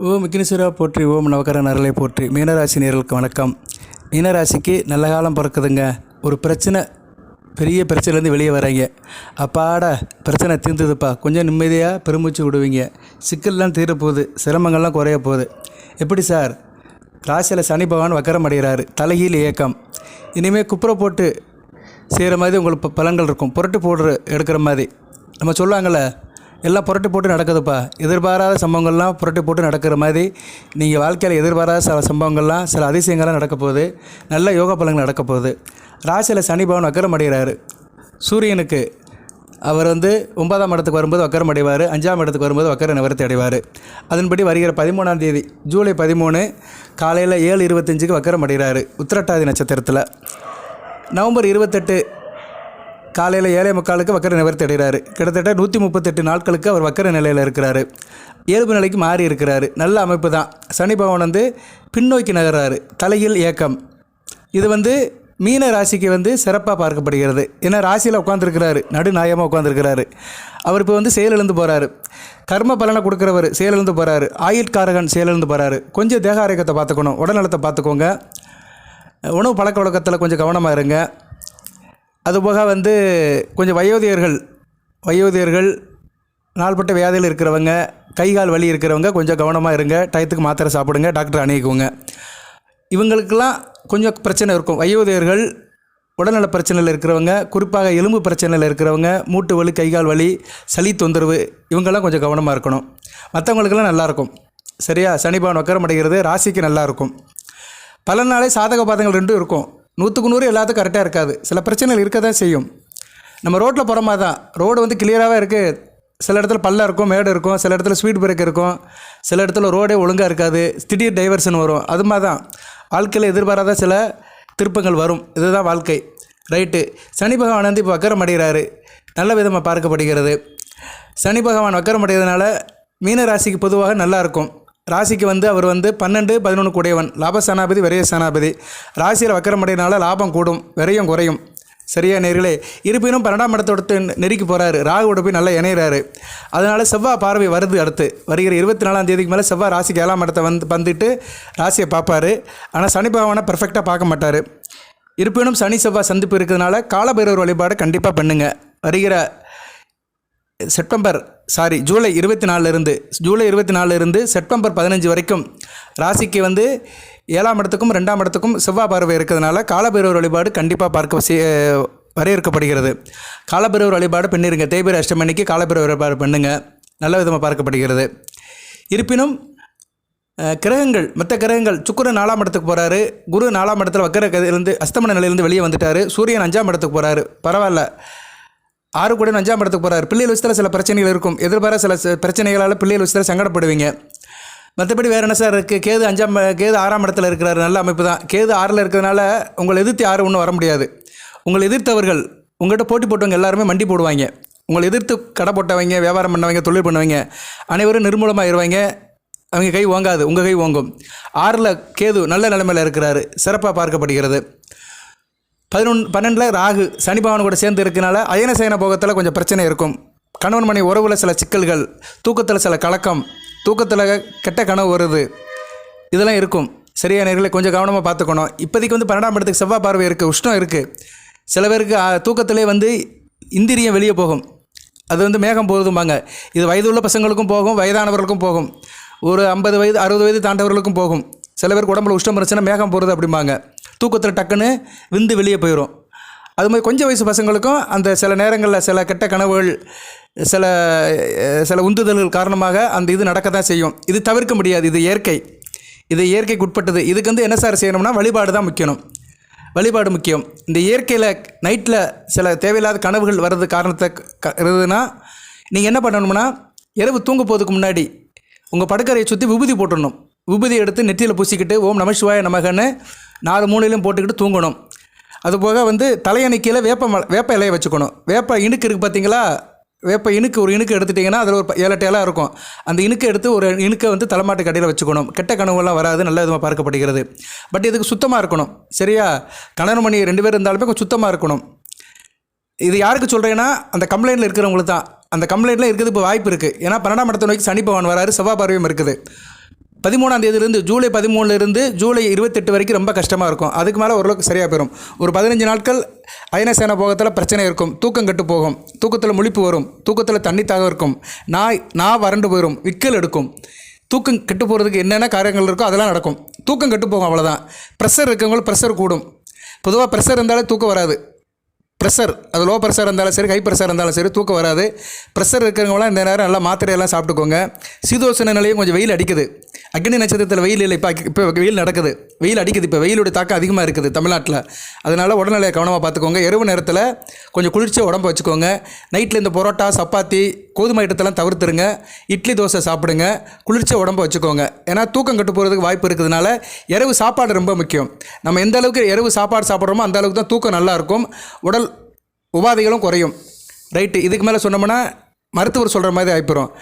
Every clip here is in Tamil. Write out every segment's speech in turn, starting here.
ஓம் விக்னேஸ்வரா போற்றி ஓம் நவகர நரலை போற்றி. மீனராசி நேர்களுக்கு வணக்கம். மீனராசிக்கு நல்ல காலம் பிறக்குதுங்க. ஒரு பிரச்சனை பெரிய பிரச்சனைலேருந்து வெளியே வராங்க அப்பாடா பிரச்சனை தீர்ந்ததுப்பா. கொஞ்சம் நிம்மதியாக பெருமூச்சு விடுவீங்க. சிக்கல்லாம் தீரப்போகுது. சிரமங்கள்லாம் குறைய போகுது எப்படி சார்? ராசியில் சனி பகவான் வக்கரம் அடைகிறாரு. தலைகீழ் இயக்கம். இனிமேல் குப்புற போட்டு செய்கிற மாதிரி உங்களுக்கு ப- பலன்கள் இருக்கும். புரட்டு போடுற எடுக்கிற மாதிரி. நம்ம சொல்லுவாங்கள்ல எல்லாம் புரட்டி போட்டு நடக்குதுப்பா. எதிர்பாராத சம்பவங்கள்லாம் புரட்டி போட்டு நடக்கிற மாதிரி நீங்கள் வாழ்க்கையில் எதிர்பாராத சில சம்பவங்கள்லாம் சில அதிசயங்கள்லாம் நடக்க போகுது. நல்ல யோகா பலங்கள் நடக்க போகுது. ராசியில் சனி பவன் வக்கரம் அடைகிறாரு. சூரியனுக்கு அவர் வந்து ஒன்பதாம் இடத்துக்கு வரும்போது வக்கரம் அடைவார். அஞ்சாம் இடத்துக்கு வரும்போது வக்கர நிவர்த்தி அடைவார். அதன்படி வருகிற பதிமூணாம் தேதி ஜூலை பதிமூணு காலையில் ஏழு இருபத்தஞ்சுக்கு வக்கரம் அடைகிறாரு. உத்திரட்டாதி நட்சத்திரத்தில். நவம்பர் இருபத்தெட்டு காலையில் ஏழை முக்காலுக்கு வக்கர நிவர்த்தி அடைகிறாரு கிட்டத்தட்ட நூற்றி முப்பத்தெட்டு நாட்களுக்கு அவர் வக்கர நிலையில் இருக்கிறாரு. இயல்பு நிலைக்கு மாறி இருக்கிறாரு. நல்ல அமைப்பு தான். சனி பகவான் வந்து பின்னோக்கி நகர்றாரு. தலையில் இயக்கம் இது வந்து மீன ராசிக்கு வந்து சிறப்பாக பார்க்கப்படுகிறது. ஏன்னா ராசியில் உட்காந்துருக்கிறாரு நடுநாயமாக உட்காந்துருக்கிறாரு அவர் இப்போ வந்து செயலிழந்து போகிறாரு கர்ம பலனை கொடுக்குறவர் செயலிழந்து போகிறாரு ஆயுட்காரகன் செயலிழந்து போகிறாரு கொஞ்சம் தேக ஆரோக்கியத்தை பார்த்துக்கணும். உடல்நலத்தை பார்த்துக்கோங்க. உணவு பழக்க வழக்கத்தில் கொஞ்சம் கவனமாக இருங்க. அதுபோக வந்து கொஞ்சம் வயோதிகர்கள் வயோதிகர்கள் நாள்பட்ட வியாதியில் இருக்கிறவங்க கை கால் வலி இருக்கிறவங்க கொஞ்சம் கவனமாக இருங்க. டயத்துக்கு மாத்திரை சாப்பிடுங்க டாக்டர் அணுகிக்குவோங்க இவங்களுக்கெல்லாம் கொஞ்சம் பிரச்சனை இருக்கும். வயோதிகர்கள் உடல்நல பிரச்சனையில் இருக்கிறவங்க குறிப்பாக எலும்பு பிரச்சனையில் இருக்கிறவங்க மூட்டு வலி கை கால் வலி சளி தொந்தரவு இவங்கெல்லாம் கொஞ்சம் கவனமாக இருக்கணும். மற்றவங்களுக்கெல்லாம் நல்லாயிருக்கும் சரியா? சனிபான் வக்கரம் அடைகிறது ராசிக்கு நல்லா இருக்கும். பல நாளே சாதக பாதங்கள் ரெண்டும் இருக்கும். நூற்றுக்கு நூறு எல்லாத்துக்கும் கரெக்டாக இருக்காது. சில பிரச்சனைகள் இருக்க தான் செய்யும். நம்ம ரோட்டில் போகிற மாதிரி தான் ரோடு வந்து கிளியராகவே இருக்குது சில இடத்துல பல்ல இருக்கும் மேடு இருக்கும். சில இடத்துல ஸ்வீட் பிரேக் இருக்கும். சில இடத்துல ரோடே ஒழுங்காக இருக்காது. திடீர் டைவர்ஷன் வரும். அது மாதிரி தான் வாழ்க்கையில் எதிர்பாராத சில திருப்பங்கள் வரும். இதுதான் வாழ்க்கை. ரைட்டு சனி பகவான் வந்து இப்போ வக்கரம் அடைகிறாரு நல்ல விதமாக பார்க்கப்படுகிறது. சனி பகவான் வக்கரம் அடைகிறதுனால மீன ராசிக்கு பொதுவாக நல்லா இருக்கும். ராசிக்கு வந்து அவர் வந்து பன்னெண்டு பதினொன்று கூடையவன். லாப சனாபதி விரய சனாபதி ராசியில் வக்கரமடையினால லாபம் கூடும் விரையும் குறையும். சரியா நேர்களே? இருப்பினும் பன்னெண்டாம் இடத்தோட நெருக்கி போகிறாரு ராகுவோட போய் நல்லா இணையிறாரு. அதனால் செவ்வாய் பார்வை வருது அடுத்து. வருகிற இருபத்தி நாலாம் தேதிக்கு மேலே செவ்வாய் ராசிக்கு ஏழாம் இடத்தை வந்து வந்துட்டு ராசியை பார்ப்பாரு. ஆனால் சனி பகவானை பெர்ஃபெக்டாக பார்க்க மாட்டார். இருப்பினும் சனி செவ்வாய் சந்திப்பு இருக்கிறதுனால காலபைரவர் வழிபாடு கண்டிப்பாக பண்ணுங்கள் வருகிற செப்டம்பர் சாரி ஜூலை இருபத்தி நாலுலேருந்து ஜூலை இருபத்தி நாலுலேருந்து செப்டம்பர் பதினஞ்சு வரைக்கும் ராசிக்கு வந்து ஏழாம் இடத்துக்கும் ரெண்டாம் இடத்துக்கும் செவ்வாய் பார்வை இருக்கிறதுனால காலபைரவர் வழிபாடு கண்டிப்பாக பார்க்க வரையறுக்கப்படுகிறது. காலபைரவர் வழிபாடு பண்ணிருங்க. தேய்பிர அஷ்டமணிக்கு காலபைரவர் வழிபாடு பண்ணுங்க. நல்ல விதமாக பார்க்கப்படுகிறது. இருப்பினும் கிரகங்கள் மற்ற கிரகங்கள் சுக்கிரன் நாலாம் இடத்துக்கு போகிறாரு குரு நாலாம் இடத்துல வக்கர கதிலிருந்து அஸ்தமன நிலையிலேருந்து வெளியே வந்துட்டார் சூரியன் அஞ்சாம் இடத்துக்கு போகிறாரு பரவாயில்ல. ஆறு கூட அஞ்சாம் இடத்துக்கு போகிறார் பிள்ளைகள் விஷயத்தில் சில பிரச்சனைகள் இருக்கும். எதிர்பார சில பிரச்சனைகளால் பிள்ளைகள் விஷயத்தில் சங்கடப்படுவீங்க மற்றபடி வேறு என்ன சார் இருக்குது கேது அஞ்சாம் கேது ஆறாம் இடத்துல இருக்கிறார். நல்ல அமைப்பு தான். கேது ஆறில் இருக்கிறதுனால உங்களை எதிர்த்து யாரும் ஒன்றும் வர முடியாது. உங்களை எதிர்த்தவர்கள் உங்கள்கிட்ட போட்டி போட்டவங்க எல்லாருமே மண்டி போடுவாங்க. உங்களை எதிர்த்து கடை போட்டவங்க வியாபாரம் பண்ணவங்க தொழில் பண்ணுவீங்க அனைவரும் நிர்மூலமாகிடுவாங்க அவங்க கை ஓங்காது. உங்கள் கை ஓங்கும். ஆறில் கேது நல்ல நிலைமையில் இருக்கிறாரு. சிறப்பாக பார்க்கப்படுகிறது. பதினொன்று பன்னெண்டில் ராகு சனி பகவான் கூட சேர்ந்து இருக்கனால அயன சயன போகத்தில் கொஞ்சம் பிரச்சனை இருக்கும். கணவன் மணி உறவில் சில சிக்கல்கள் தூக்கத்தில் சில கலக்கம் தூக்கத்தில் கெட்ட கனவு வருது. இதெல்லாம் இருக்கும். சரியா நேர்களை கொஞ்சம் கவனமாக பார்த்துக்கணும். இப்போதைக்கு வந்து பன்னெண்டாம் இடத்துக்கு செவ்வாய் பார்வை இருக்குது உஷ்ணம் இருக்குது சில பேருக்கு தூக்கத்திலே வந்து இந்திரியம் வெளியே போகும். அது வந்து மேகம் போகுதும்பாங்க. இது வயது உள்ள பசங்களுக்கும் போகும் வயதானவர்களுக்கும் போகும். ஒரு ஐம்பது வயது அறுபது வயது தாண்டவர்களுக்கும் போகும். சில பேருக்கு உடம்புல உஷ்டம் இருந்துச்சுன்னா மேகம் போகிறது அப்படிம்பாங்க. தூக்கத்தில் டக்குன்னு விந்து வெளியே போயிடும் அது மாதிரி கொஞ்சம் வயசு பசங்களுக்கும் அந்த சில நேரங்களில் சில கெட்ட கனவுகள் சில சில உந்துதல்கள் காரணமாக அந்த இது நடக்க தான் செய்யும். இது தவிர்க்க முடியாது. இது இயற்கை. இது இயற்கைக்கு உட்பட்டது. இதுக்கு வந்து என்ன சார் செய்யணும்னா வழிபாடு தான் முக்கியம். வழிபாடு முக்கியம். இந்த இயற்கையில் நைட்டில் சில தேவையில்லாத கனவுகள் வர்றது காரணத்தை க- இருந்ததுன்னா நீங்கள் என்ன பண்ணணும்னா இரவு தூங்க போகிறதுக்கு முன்னாடி உங்கள் படுக்கரையை சுற்றி விபூதி போட்டுடணும். விபூதி எடுத்து நெற்றியில் பூசிக்கிட்டு ஓம் நமசிவாய நமகன்னு நாலு மூணுலையும் போட்டுக்கிட்டு தூங்கணும். அதுபோக வந்து தலையணைக்கையில் வேப்ப ம வேப்ப இலையை வச்சுக்கணும். வேப்ப இணுக்கு இருக்குது பார்த்தீங்களா வேப்ப இணுக்கு ஒரு இணுக்கு எடுத்துட்டிங்கன்னா அதில் ஒரு ப- ஏழு இருக்கும். அந்த இணுக்கை எடுத்து ஒரு இணுக்கை வந்து தலைமாட்டு கடையில் வச்சுக்கணும். கெட்ட கனவுலாம் வராது நல்ல விதமாக பார்க்கப்படுகிறது. பட் இதுக்கு சுத்தமாக இருக்கணும். சரியா? கணவன் மணி ரெண்டு பேர் இருந்தாலுமே கொஞ்சம் சுத்தமாக இருக்கணும். இது யாருக்கு சொல்கிறேன்னா அந்த கம்ப்ளைண்ட்டில் இருக்கிறவங்களுக்கு தான். அந்த கம்ப்ளைண்ட்டில் இருக்கிறது இப்போ வாய்ப்பு இருக்குது ஏன்னா பன்னெண்டாம் இடத்தை நோக்கி சனி பகவான் வராரு செவ்வாய் பார்வையும் இருக்குது. பதிமூணாம் தேதியிலிருந்து ஜூலை பதிமூணுலேருந்து ஜூலை இருபத்தெட்டு வரைக்கும் ரொம்ப கஷ்டமாக இருக்கும். அதுக்கு மேலே ஓரளவுக்கு சரியாக போயிடும் ஒரு பதினஞ்சு நாட்கள் அயனசேன போகத்தில் பிரச்சனை இருக்கும். தூக்கம் கெட்டு போகும். தூக்கத்தில் முழிப்பு வரும். தூக்கத்தில் தண்ணி தாக இருக்கும். நாய் நான் வறண்டு போயிடும் விக்கல் எடுக்கும். தூக்கம் கெட்டு போகிறதுக்கு என்னென்ன காரியங்கள் இருக்கோ அதெல்லாம் நடக்கும். தூக்கம் கெட்டு போகும் அவ்வளோதான் ப்ரெஷர் இருக்கவங்களும் ப்ரெஷர் கூடும். பொதுவாக ப்ரெஷர் இருந்தாலே தூக்கம் வராது. ப்ரெஷர் அது லோ ப்ரெஷர் இருந்தாலும் சரி ஹை ப்ரெஷர் இருந்தாலும் சரி தூக்கம் வராது. ப்ரெஷர் இருக்கிறவங்களாம் இந்த நேரம் நல்லா மாத்திரையெல்லாம் சாப்பிட்டுக்கோங்க. சீதோசன நிலையும் கொஞ்சம் வெயில் அடிக்குது. அக்னி நட்சத்திரத்தில் வெயில் இல்லை இப்போ இப்போ வெயில் நடக்குது. வெயில் அடிக்குது இப்போ வெயிலுடைய தாக்கம் அதிகமாக இருக்குது தமிழ்நாட்டில். அதனால் உடல்நிலையை கவனமாக பார்த்துக்கோங்க. இரவு நேரத்தில் கொஞ்சம் குளிர்ச்சியாக உடம்பு வச்சுக்கோங்க. நைட்டில் இந்த பரோட்டா சப்பாத்தி கோதுமை ஐட்டத்தெல்லாம் தவிர்த்துருங்க. இட்லி தோசை சாப்பிடுங்க. குளிர்ச்சியாக உடம்பு வச்சுக்கோங்க. ஏன்னா தூக்கம் கட்டு போகிறதுக்கு வாய்ப்பு இருக்கிறதுனால இரவு சாப்பாடு ரொம்ப முக்கியம். நம்ம எந்த அளவுக்கு இரவு சாப்பாடு சாப்பிட்றோமோ அந்த அளவுக்கு தான் தூக்கம் நல்லாயிருக்கும் உடல் உபாதைகளும் குறையும். ரைட்டு. இதுக்கு மேலே சொன்னோம்னா மருத்துவர் சொல்கிற மாதிரி ஆகிப்போம்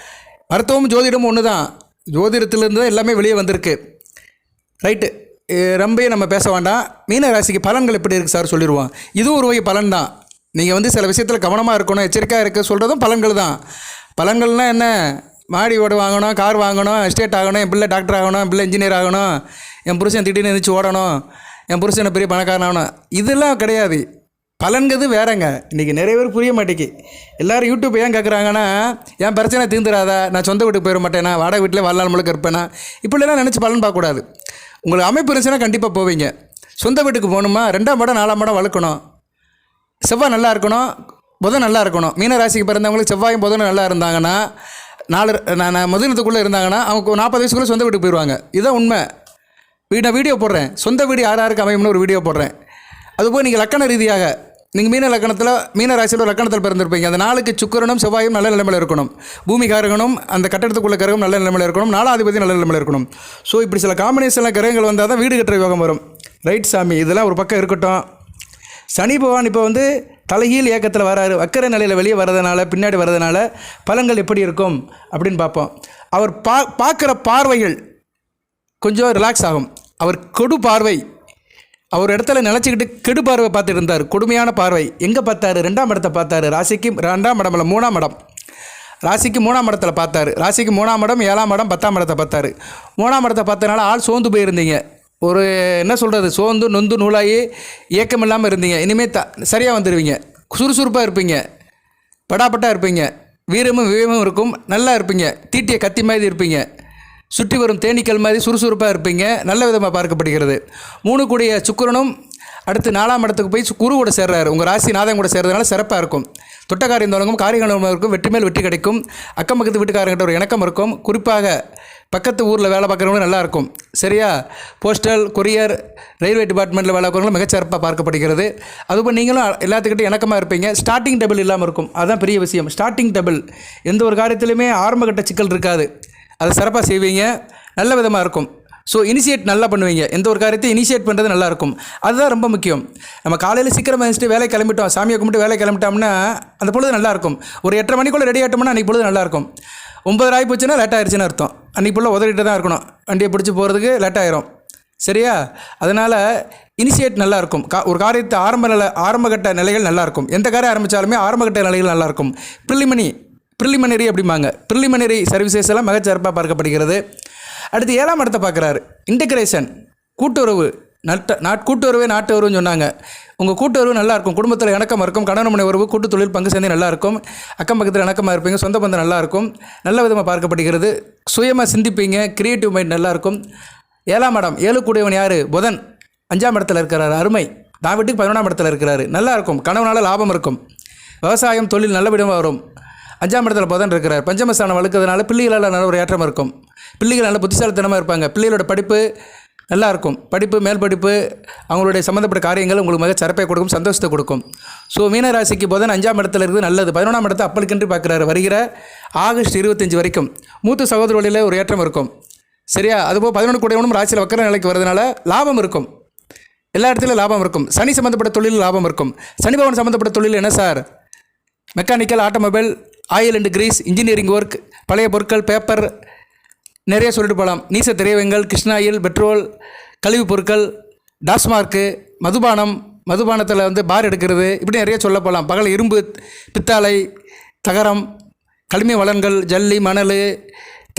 மருத்துவமும் ஜோதிடமும் ஒன்று தான் ஜோதிடத்திலேருந்து தான் எல்லாமே வெளியே வந்திருக்கு. ரைட்டு ரொம்பவே நம்ம பேச வேண்டாம். மீன ராசிக்கு பலன்கள் எப்படி இருக்குது சார் சொல்லிடுவோம். இதுவும் ஒரு வகை பலன் தான். நீங்கள் வந்து சில விஷயத்தில் கவனமாக இருக்கணும் எச்சரிக்கையாக இருக்க சொல்கிறதும் பலன்கள் தான். பலன்கள்னால் என்ன? மாடி ஓடு வாங்கணும் கார் வாங்கணும் எஸ்டேட் ஆகணும் என் பிள்ளை டாக்டர் ஆகணும் என் பிள்ளை இன்ஜினியர் ஆகணும் என் புருஷன் திடீர்னு எழுந்திரிச்சு ஓடணும் என் புருஷன் பெரிய பணக்காரன் ஆகணும். இதெல்லாம் கிடையாது. பலன்கிறது வேறங்க. இன்றைக்கி நிறைய பேர் புரிய மாட்டேங்கி எல்லோரும் யூடியூப் ஏன் கேட்குறாங்கன்னா என் பிரச்சனை தீர்ந்துடாதா நான் சொந்த வீட்டுக்கு போயிட மாட்டேனா? வாடகை வீட்டில் வாழ்நாள் முழுக்க இருப்பேனா? இப்படிலாம் நினச்சி பலன் பார்க்கக்கூடாது. உங்களுக்கு அமைப்பு இருந்துச்சுன்னா கண்டிப்பாக போவீங்க. சொந்த வீட்டுக்கு போகணுமா? ரெண்டாம் படம் நாலாம் படம் வளர்க்கணும். செவ்வாய் நல்லா இருக்கணும் புதன் நல்லா இருக்கணும். மீன ராசிக்கு பிறந்தவங்களுக்கு செவ்வாயும் புதனும் நல்லா இருந்தாங்கன்னா நாலு நான் நான் இருந்தாங்கன்னா அவங்க ஒரு நாற்பது வயசுக்குள்ளே சொந்த வீட்டுக்கு போயிடுவாங்க இதுதான் உண்மை. வீ- நான் வீடியோ போடுறேன். சொந்த வீடு யார் யாருக்கு அமையும்னு ஒரு வீடியோ போடுறேன். அதுபோல் நீங்கள் லக்கண ரீதியாக நீங்கள் மீன லக்கணத்தில் மீன ராசியில் ஒரு லக்கணத்தில் பிறந்திருப்பீங்க. அந்த நாளுக்கு சுக்கரனும் செவ்வாயும் நல்ல நிலைமையில் இருக்கணும். பூமிகாரகனும் அந்த கட்டடத்துக்குள்ள கிரகம் நல்ல நிலைமையில் இருக்கணும். நாலாதிபதி நல்ல நிலைமையில் இருக்கணும். ஸோ இப்படி சில காம்பினேஷனில் கிரகங்கள் வந்தால் தான் வீடு கட்டுற யோகம் வரும். ரைட் சாமி? இதெல்லாம் ஒரு பக்கம் இருக்கட்டும். சனி பகவான் இப்போ வந்து தலைகீழ் இயக்கத்தில் வராரு. வக்கர நிலையில் வெளியே வர்றதுனால பின்னாடி வர்றதுனால பலன்கள் எப்படி இருக்கும் அப்படின்னு பார்ப்போம். அவர் பா பார்க்குற பார்வைகள் கொஞ்சம் ரிலாக்ஸ் ஆகும். அவர் கொடு பார்வை அவர் இடத்துல நினச்சிக்கிட்டு கெடு பார்வை பார்த்துட்டு இருந்தார். கொடுமையான பார்வை. எங்கே பார்த்தாரு? ரெண்டாம் இடத்தை பார்த்தாரு. ராசிக்கு ரெண்டாம் இடம் இல்லை மூணாம் இடம். ராசிக்கு மூணாம் இடத்துல பார்த்தாரு. ராசிக்கு மூணாம் இடம் ஏழாம் இடம் பத்தாம் இடத்தை பார்த்தாரு. மூணாம் இடத்தை பார்த்தனால ஆள் சோர்ந்து போயிருந்தீங்க. ஒரு என்ன சொல்கிறது சோர்ந்து நொந்து நூலாகி ஏக்கம் இல்லாமல் இருந்தீங்க. இனிமேல் த சரியாக வந்துடுவீங்க சுறுசுறுப்பாக இருப்பீங்க. படாப்பட்டா இருப்பீங்க. வீரமும் வீரமும் இருக்கும். நல்லா இருப்பீங்க. தீட்டிய கத்தி மாதிரி இருப்பீங்க. சுற்றி வரும் தேனீக்கள் மாதிரி சுறுசுறுப்பாக இருப்பீங்க. நல்ல விதமாக பார்க்கப்படுகிறது. மூணு கூடிய சுக்கரனும் அடுத்து நாலாம் இடத்துக்கு போய் சு- குரு கூட சேர்றாரு. உங்கள் ராசி நாதம் கூட சேர்றதுனால சிறப்பாக இருக்கும். தொட்டக்காரியம் தொடங்கும் காரியங்களும் இருக்கும் வெற்றி மேல் வெற்றி கிடைக்கும். அக்கம் பக்கத்து வீட்டுக்காரங்கிட்ட ஒரு இணக்கம் இருக்கும். குறிப்பாக பக்கத்து ஊரில் வேலை பார்க்குறவங்களும் நல்லா இருக்கும். சரியா? போஸ்டல் கொரியர் ரயில்வே டிபார்ட்மெண்ட்டில் வேலை பார்க்குறவங்களும் மிகச்சிறப்பாக பார்க்கப்படுகிறது. அதுபோல் நீங்களும் எல்லாத்துக்கிட்டையும் இணக்கமாக இருப்பீங்க. ஸ்டார்டிங் டபுள் இல்லாமல் இருக்கும். அதுதான் பெரிய விஷயம். Starting double. எந்த ஒரு காரியத்திலையுமே ஆரம்பகட்ட சிக்கல் இருக்காது. அதை சிறப்பாக செய்வீங்க. நல்ல விதமாக இருக்கும். ஸோ இனிஷியேட் நல்லா பண்ணுவீங்க. எந்த ஒரு காரியத்தையும் இனிஷியேட் பண்ணுறது நல்லாயிருக்கும் அதுதான் ரொம்ப முக்கியம். நம்ம காலையில் சீக்கிரம் எழுந்துட்டு வேலை கிளம்பிட்டோம். சாமியை கும்பிட்டு வேலை கிளம்பிட்டோம்னா அந்த பொழுது நல்லா இருக்கும். ஒரு எட்டரை மணிக்குள்ளே ரெடி ஆகிட்டோம்னா அன்றைக்கி பொழுது நல்லாயிருக்கும் ஒம்பது ஒன்பது ஆகி போச்சுன்னா லேட் ஆயிடுச்சுன்னு அர்த்தம். அன்றைக்கி ஃபுல்லாக உதறிட்டு தான் இருக்கணும். வண்டியை பிடிச்சி போகிறதுக்கு லேட் ஆயிரும். சரியா? அதனால் இனிஷியேட் நல்லாயிருக்கும் கா ஒரு காரியத்தை ஆரம்ப நிலை ஆரம்பகட்ட நிலைகள் நல்லாயிருக்கும் எந்த காரியம் ஆரம்பித்தாலுமே ஆரம்பகட்ட நிலைகள் நல்லா இருக்கும். ப்ரிலிமினி ப்ரிலிமினரி அப்படிம்பாங்க. ப்ரிலிமினரி சர்வீசஸ் எல்லாம் மிகச்சிறப்பாக பார்க்கப்படுகிறது. அடுத்து ஏழாம் இடத்தை பார்க்குறாரு. இன்டகிரேஷன் கூட்டுறவு நட்ட நாட் கூட்டுறவே நாட்டு உறவுன்னு சொன்னாங்க. உங்கள் கூட்டுறவு நல்லாயிருக்கும் குடும்பத்தில் இணக்கமாக இருக்கும். கணவன் மனை உறவு கூட்டு தொழில் பங்கு சேர்ந்து நல்லாயிருக்கும் அக்கம் பக்கத்தில் இணக்கமாக இருப்பீங்க. சொந்த பந்தம் நல்லாயிருக்கும் நல்ல விதமாக பார்க்கப்படுகிறது. சுயமாக சிந்திப்பீங்க. கிரியேட்டிவ் மைண்ட் நல்லாயிருக்கும் ஏழாம் இடம் ஏழு கூடியவன் யார்? புதன். அஞ்சாம் இடத்துல இருக்கிறார். அருமை. நான் வீட்டுக்கு பதினொன்றாம் இடத்துல இருக்கிறாரு. நல்லா இருக்கும் கணவனால் லாபம் இருக்கும். விவசாயம் தொழில் நல்ல விதமாக வரும். அஞ்சாம் இடத்துல புதன் இருக்கிறார். பஞ்சமஸ்தானம் வழுக்கிறதுனால பிள்ளைகளால் நல்ல ஒரு ஏற்றம் இருக்கும். பிள்ளைகள் நல்ல புத்திசாலித்தனமாக இருப்பாங்க. பிள்ளைகளோட படிப்பு நல்லா இருக்கும். படிப்பு மேல் படிப்பு அவங்களுடைய சம்மந்தப்பட்ட காரியங்கள் உங்களுக்கு மிக சிறப்பை கொடுக்கும் சந்தோஷத்தை கொடுக்கும். ஸோ மீனராசிக்கு போதன் அஞ்சாம் இடத்துல இருக்குது நல்லது. பதினொன்றாம் இடத்தை அப்பளுக்கென்று பார்க்குறாரு. வருகிற ஆகஸ்ட் இருபத்தஞ்சி வரைக்கும் மூத்த சகோதர வழியில் ஒரு ஏற்றம் இருக்கும். சரியா? அதுபோல் பதினொன்று கூடையவனும் ராசியில் வக்கர நிலைக்கு வரதுனால லாபம் இருக்கும். எல்லா இடத்துலையும் லாபம் இருக்கும். சனி சம்மந்தப்பட்ட தொழில் லாபம் இருக்கும். சனி பவன் சம்மந்தப்பட்ட தொழில் என்ன sir? Mechanical automobile oil and grease engineering work பழைய பொருட்கள் பேப்பர் நிறைய சொல்லிட்டு போகலாம் நீச திரைவங்கள் கிருஷ்ணாயில் பெட்ரோல் கழிவுப் பொருட்கள் டாஸ்மார்க்கு மதுபானம் மதுபானத்தில் வந்து பார் எடுக்கிறது இப்படி நிறைய சொல்ல போகலாம் பகல் இரும்பு பித்தாலை தகரம் களிமை வளங்கள் ஜல்லி மணல்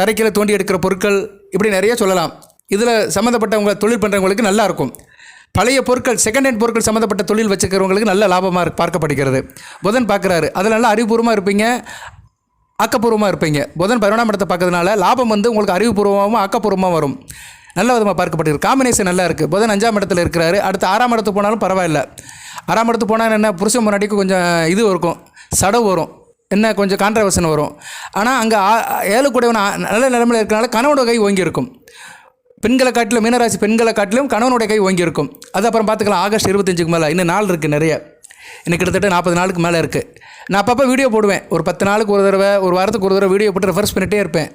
தரைக்கீழே தோண்டி எடுக்கிற பொருட்கள் இப்படி நிறைய சொல்லலாம். இதில் சம்மந்தப்பட்டவங்க தொழில் பண்ணுறவங்களுக்கு நல்லாயிருக்கும் பழைய பொருட்கள் செகண்ட் ஹேண்ட் பொருட்கள் சம்மந்தப்பட்ட தொழில் வச்சுக்கிறவங்களுக்கு நல்ல லாபமாக பார்க்கப்படுகிறது. புதன் பார்க்குறாரு. அதில் நல்லா அறிவுபூர்வமாக இருப்பீங்க ஆக்கப்பூர்வமாக இருப்பீங்க. புதன் பதினொன்றாம் இடத்தை பார்க்கறதுனால லாபம் வந்து உங்களுக்கு அறிவுபூர்வமாகவும் ஆக்கப்பூர்வமாக வரும். நல்ல விதமாக பார்க்கப்படுகிறது. காம்பினேஷன் நல்லா இருக்குது புதன் அஞ்சாம் இடத்துல இருக்கிறாரு. அடுத்து ஆறாம் இடத்துக்கு போனாலும் பரவாயில்ல. ஆறாம் இடத்துக்கு போனால் என்ன புருஷன் முன்னாடிக்கு கொஞ்சம் இது இருக்கும் சடவு வரும். என்ன கொஞ்சம் கான்ட்ரவர்ஷன் வரும். ஆனால் அங்கே ஏழு கூடவன் நல்ல நிலைமையில் இருக்கிறனால கணவனோட கை ஓங்கி இருக்கும் பெண்களை காட்டிலும் மீனராசி பெண்களை காட்டிலும் கணவனுடைய கை ஓங்கி இருக்கும் அது அப்புறம் பார்த்துக்கலாம் ஆகஸ்ட் இருபத்தஞ்சுக்கு மேலே. இன்னும் நாள் இருக்குது நிறைய. இன்னும் கிட்டத்தட்ட நாற்பது நாளுக்கு மேலே இருக்குது நான் அப்பப்போ வீடியோ போடுவேன். ஒரு பத்து நாளுக்கு ஒரு தடவை ஒரு வாரத்துக்கு ஒரு தடவை வீடியோ போட்டு ரெஃபர்ஸ் பண்ணிகிட்டே இருப்பேன்.